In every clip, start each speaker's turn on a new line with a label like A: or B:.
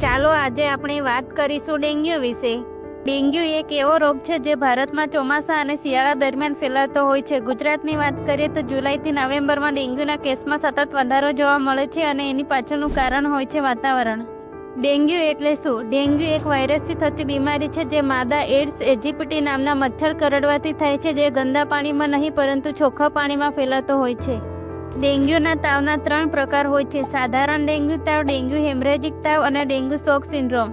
A: ચાલો આજે આપણે વાત કરીશું ડેન્ગ્યુ વિશે. ડેન્ગ્યુ એક એવો રોગ છે જે ભારતમાં ચોમાસા અને શિયાળા દરમિયાન ફેલાતો હોય છે. ગુજરાતની વાત કરીએ તો જુલાઈથી નવેમ્બરમાં ડેન્ગ્યુના કેસમાં સતત વધારો જોવા મળે છે અને એની પાછળનું કારણ હોય છે વાતાવરણ. ડેન્ગ્યુ એટલે શું? ડેન્ગ્યુ એક વાયરસથી થતી બીમારી છે જે માદા એડ્સ એજીપીટી નામના મચ્છર કરડવાથી થાય છે, જે ગંદા પાણીમાં નહીં પરંતુ ચોખ્ખા પાણીમાં ફેલાતો હોય છે. ડેન્ગ્યુના તાવના ત્રણ પ્રકાર હોય છે. સાધારણ ડેન્ગ્યુ તાવ, ડેન્ગ્યુ હેમરેજિક તાવ અને ડેન્ગ્યુ શોક સિન્ડ્રોમ.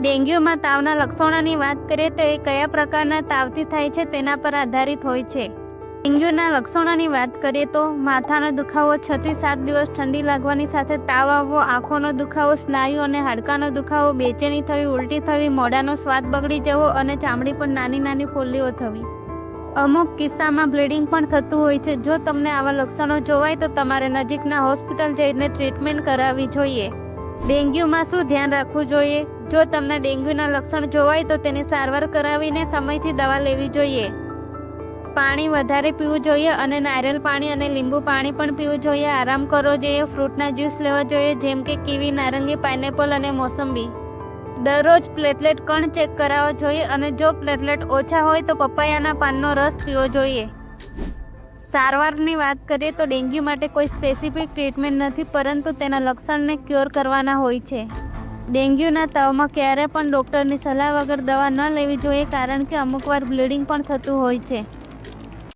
A: ડેન્ગ્યુમાં તાવના લક્ષણોની વાત કરીએ તો એ કયા પ્રકારના તાવથી થાય છે તેના પર આધારિત હોય છે. ડેન્ગ્યુના લક્ષણોની વાત કરીએ તો માથાનો દુખાવો છ થી સાત દિવસ ઠંડી લાગવાની સાથે તાવ આવવો, આંખોનો દુખાવો, સ્નાયુ અને હાડકાનો દુખાવો, બેચેની થવી, ઉલટી થવી, મોઢાનો સ્વાદ બગડી જવો અને ચામડી પર નાની નાની ફોલ્લીઓ થવી. અમુક કિસ્સામાં બ્લીડિંગ પણ થતું હોય છે. જો તમને આવા લક્ષણો જોવાય તો તમારે નજીકના હોસ્પિટલ જઈને ટ્રીટમેન્ટ કરાવવી જોઈએ. ડેન્ગ્યુમાં શું ધ્યાન રાખવું જોઈએ? જો તમને ડેન્ગ્યુના લક્ષણ જોવાય તો તેની સારવાર કરાવીને સમયથી દવા લેવી જોઈએ. પાણી વધારે પીવું જોઈએ અને નારિયેલ પાણી અને લીંબુ પાણી પણ પીવું જોઈએ. આરામ કરવો જોઈએ, ફ્રૂટના જ્યુસ લેવા જોઈએ, જેમ કે કીવી, નારંગી, પાઇનેપલ અને મોસંબી. દરરોજ પ્લેટલેટ કણ ચેક કરાવવો જોઈએ અને જો પ્લેટલેટ ઓછા હોય તો પપૈયાના પાનનો રસ પીવો જોઈએ. સારવારની વાત કરીએ તો ડેન્ગ્યુ માટે કોઈ સ્પેસિફિક ટ્રીટમેન્ટ નથી, પરંતુ તેના લક્ષણને ક્યોર કરવાના હોય છે. ડેન્ગ્યુના તાવમાં ક્યારે પણ ડૉક્ટરની સલાહ વગર દવા ન લેવી જોઈએ, કારણ કે અમુકવાર બ્લીડિંગ પણ થતું હોય છે.